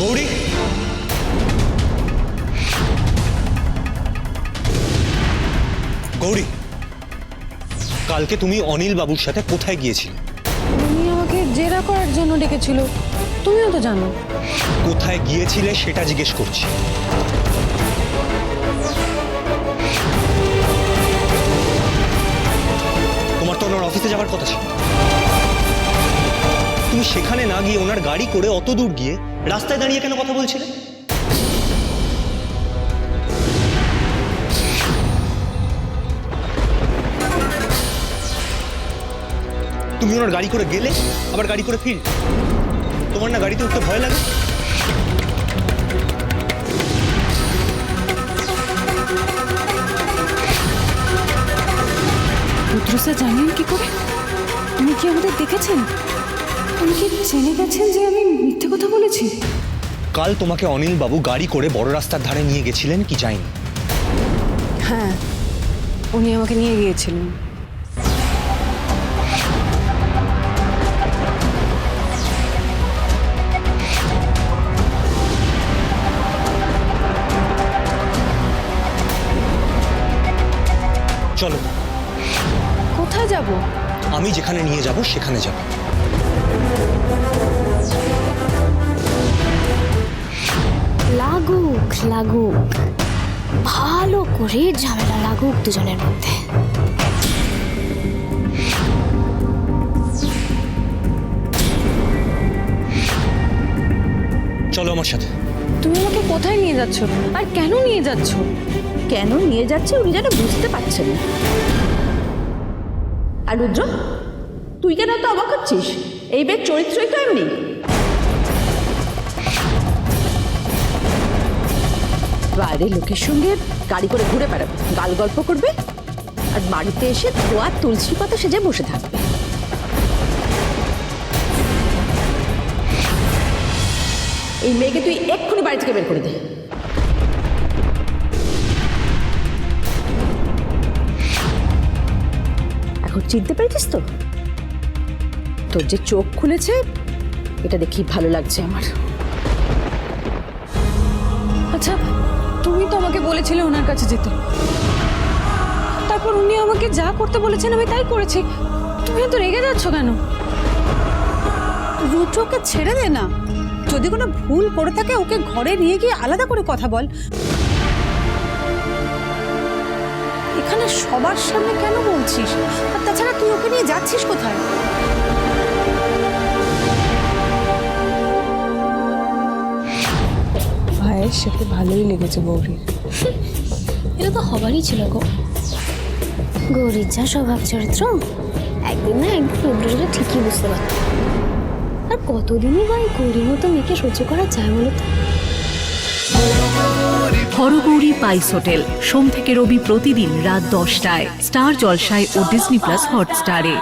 গৌরী। গৌরী কালকে তুমি অনিল বাবুর সাথে কোথায় গিয়েছিলে? উনি আমাকে জেরা করার জন্য ডেকেছিল। তুমিও তো জানো। কোথায় গিয়েছিলে সেটা জিজ্ঞেস করছি। তোমার তো ওনার অফিসে যাওয়ার কথা ছিল। তুমি সেখানে না গিয়ে ওনার গাড়ি করে অত দূর গিয়ে রাস্তায় দাঁড়িয়ে কেন কথা বলছিলে? তুমি ওনার গাড়ি করে গেলে, আবার গাড়ি করে ফিরলে। তোমার না গাড়িতে উঠতে ভয় লাগে? রুদ্রসা জানলেন কি করে? উনি কি আমাদের দেখেছেন? উনি কি জেনে গেছেন যে আমি মিথ্যে কথা বলেছি? কাল তোমাকে অনিল বাবু গাড়ি করে বড় রাস্তার ধারে নিয়ে গেছিলেন কি যায়নি হ্যাঁ উনি আমাকে নিয়ে গিয়েছিলেন। চলো। কোথায় যাব? আমি যেখানে নিয়ে যাব সেখানে যাব। লাগুক লাগুক। ভালো করে ঝামেলা লাগুক দুজনের মধ্যে। চলো আমার সাথে। তুমি আমাকে কোথায় নিয়ে যাচ্ছ? আর কেন নিয়ে যাচ্ছ? কেন নিয়ে যাচ্ছে উনি যেন বুঝতে পারছেন না। আর রুদ্র তুই কেন তো অবাক হচ্ছিস? এই বের চরিত্রই তো এমনি বাইরে লোকের সঙ্গে গাড়ি করে ঘুরে বেড়াবে, গাল গল্প করবে, আর বাড়িতে এসে ধোয়া, তুলসী পাতা সেজে বসে থাকবে। এই মেয়েকে তুই এক্ষুনি বাড়ি থেকে বের করে দে। এখন চিনতে পেরেছিস তো? তোর যে চোখ খুলেছে, এটা দেখি ভালো লাগছে আমার। আচ্ছা তুমি তো আমাকে বলেছিলে ওনার কাছে যেতে। তারপর উনি আমাকে যা করতে বলেছেন, আমি তাই করেছি। তুমি তো রেগে যাচ্ছ কেন? রুদ্রকে ছেড়ে দে না। যদি কোনো ভুল করে থাকে, ওকে ঘরে নিয়ে গিয়ে আলাদা করে কথা বল। এখানে সবার সামনে কেন বলছিস? আর তাছাড়া তুই ওকে নিয়ে যাচ্ছিস কোথায়? ভাইয়ের সাথে ভালোই লেগেছে গৌরীর। এটা তো হবারই ছিল গো। গৌরীর যা স্বভাব চরিত্র একদিন না একদিন রুদ্র ঠিকই বুঝতে পারত। আর কতদিনই বা এই গৌরীর মতো মেয়েকে সহ্য করা যায় বলো তো? হরগৌরী পাইস হোটেল সোম থেকে রবি প্রতিদিন রাত দশটায় স্টার জলসায় ও ডিসনি প্লাস হটস্টারে।